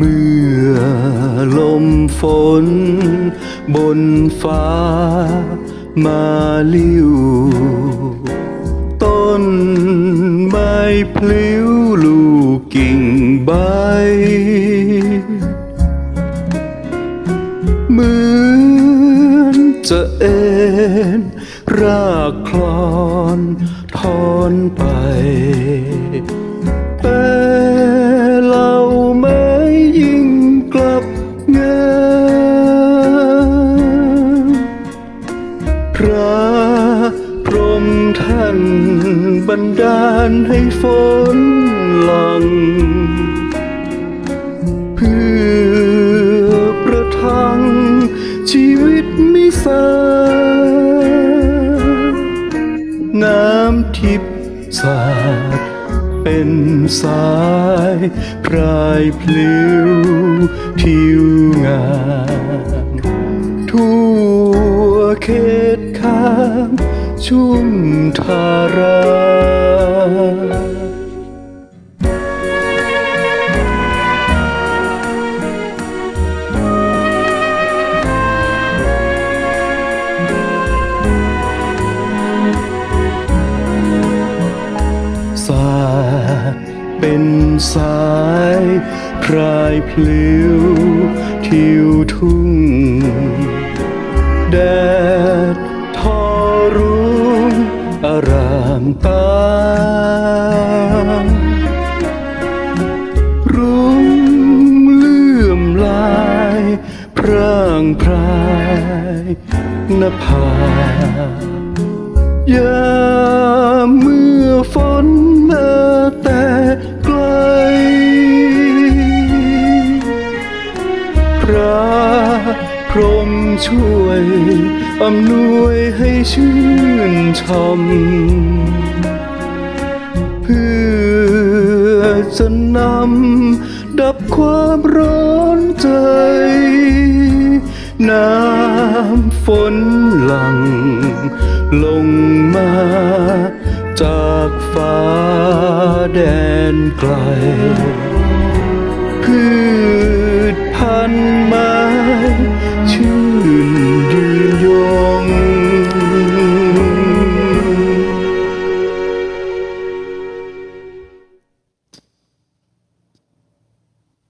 เมื่อลมฝน บนฟ้ามาลิวต้นไม้พลิ้วลูกกิ่งใบ เหมือนจะเอ็นรากคลอนทอนไปานบันดาลให้ฝนหลัง เพื่อประทังชีวิตมิสานน้ำทิพสาดเป็นสายพรายพลิ้วทิวงามทั่วเขตข้าง ชุ่มทาราสาเป็นสายพรายพลิ้วทิวทุ่ง แดด ตา รุ่งเลื่อมลายพร่างพรายนภายา ช่วยอำนวยให้ชื่นชมเพื่อจะนำดับความร้อนใจ น้ำฝนหลัง ลงมาจากฟ้าแดนไกลพืชพันธุ์ไม้